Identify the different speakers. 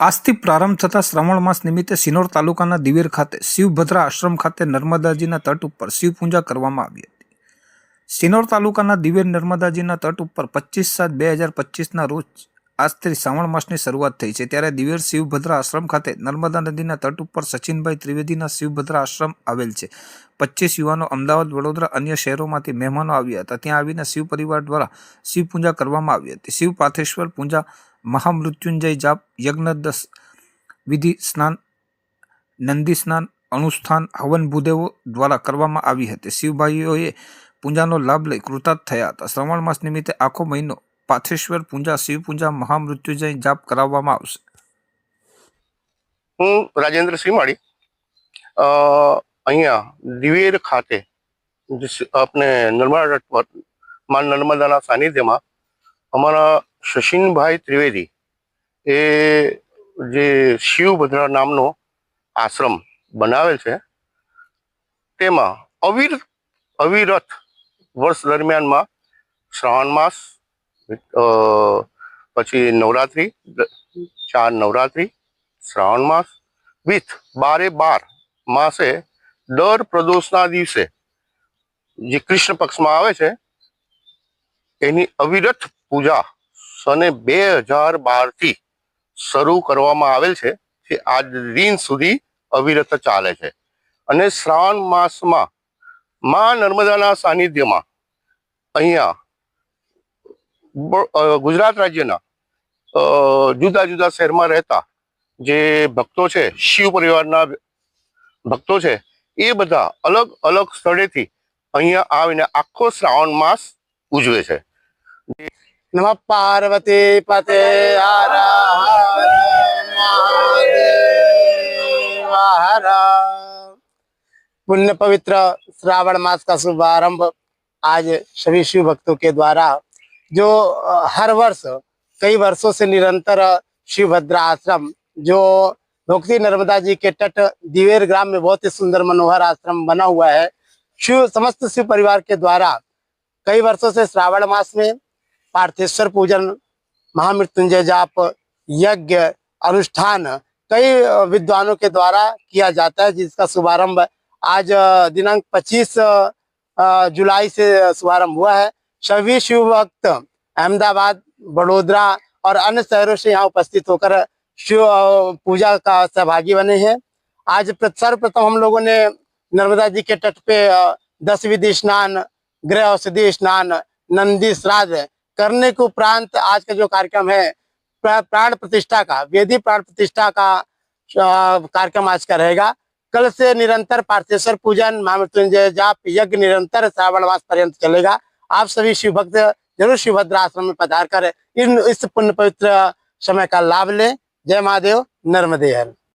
Speaker 1: આજથી પ્રારંભ થતા શ્રાવણ માસ નિમિત્તે સિનોર તાલુકાના દિવેર ખાતે શિવભદ્રા આશ્રમ ખાતે નર્મદાજીના તટ ઉપર શિવ પૂજા કરવામાં આવી હતી. સિનોર તાલુકાના દિવેર નર્મદાજીના તટ ઉપર પચીસ સાત બે હજાર પચીસના રોજ આજથી શ્રાવણ માસની શરૂઆત થઈ છે. ત્યારે દિવેર શિવભદ્રા આશ્રમ ખાતે નર્મદા નદીના તટ ઉપર સચિનભાઈ ત્રિવેદીના શિવભદ્રા આશ્રમ આવેલ છે. પચીસ યુવાનો અમદાવાદ, વડોદરા, અન્ય શહેરોમાંથી મહેમાનો આવ્યા હતા. ત્યાં આવીને શિવ પરિવાર દ્વારા શિવ પૂજા કરવામાં આવી હતી. શિવ પાથેશ્વર પૂજા મહામૃત્યુંજય જાપ યજ્ઞ દસ વિધિ સ્નાન નંદી સ્નાન અનુષ્ઠાન હવન ભૂદેવો દ્વારા કરવામાં આવી હતી. શિવભાઈઓએ પૂજાનો લાભ લઈ કૃતાર્થ થયા હતા. શ્રવણ માસ નિમિત્તે આખો મહિનો પાથેશ્વર પૂજા શિવ પૂજા મહામૃત્યુંજય જાપ કરાવવામાં આવશે.
Speaker 2: હું રાજેન્દ્ર અ, અહીંયા દિવેર ખાતે આપણે નર્મદા તટ પરમાં નર્મદાના સાનિધ્યમાં અમારા શશીનભાઈ ત્રિવેદી એ જે શિવભદ્રા નામનો આશ્રમ બનાવેલ છે, તેમાં અવિર, અવિરત વર્ષ દરમિયાનમાં શ્રાવણ માસ પછી નવરાત્રિ, ચાર નવરાત્રિ, શ્રાવણ માસ, વિથ બારે બાર માસે દર પ્રદોષના દિવસે જે કૃષ્ણ પક્ષમાં આવે છે, એની અવિરત પૂજા સને બે હજાર બારથી શરૂ કરવામાં આવેલ છે, જે આજ દિન સુધી અવિરત ચાલે છે. અને શ્રાવણ માસમાં માં નર્મદાના સાનિધ્યમાં અહીંયા ગુજરાત રાજ્યના જુદા જુદા શહેરમાં રહેતા જે ભક્તો છે, શિવ પરિવારના ભક્તો છે, એ બધા અલગ અલગ સ્થળેથી અહીંયા આવીને આખો શ્રાવણ માસ ઉજવે છે.
Speaker 3: नम पार्वती पते पुण्य पवित्र श्रावण मास का शुभारंभ आज सभी शिव भक्तों के द्वारा, जो हर वर्ष, कई वर्षों से निरंतर शिव भद्रा आश्रम, जो भक्ति नर्मदा जी के तट दिवेर ग्राम में बहुत ही सुंदर मनोहर आश्रम बना हुआ है, शिव, समस्त शिव परिवार के द्वारा, कई वर्षों से श्रावण मास में पार्थेश्वर पूजन, महामृत्युंजय जाप, यज्ञ, अनुष्ठान कई विद्वानों के द्वारा किया जाता है, जिसका शुभारंभ आज दिनांक 25 जुलाई से शुभारंभ हुआ है। सभी शिव भक्त अहमदाबाद, बड़ोदरा और अन्य शहरों से यहाँ उपस्थित होकर शिव पूजा का सहभागी बने हैं। आज सर्वप्रथम हम लोगों ने नर्मदा जी के तट पे दस विधि स्नान, गृह औषधि स्नान, नंदी श्राद्ध करने के उपरांत आज का जो कार्यक्रम है प्राण प्रतिष्ठा का, वेदी प्राण प्रतिष्ठा का कार्यक्रम आज का रहेगा। कल से निरंतर पार्थेश्वर पूजन, महामृत्युंजय जाप, यज्ञ निरंतर श्रावण मास पर्यंत चलेगा। आप सभी शिव भक्त ज़रूर शिवभद्र आश्रम में पधार कर इन, इस पुण्य पवित्र समय का लाभ लें। जय महादेव, नर्मदे हर।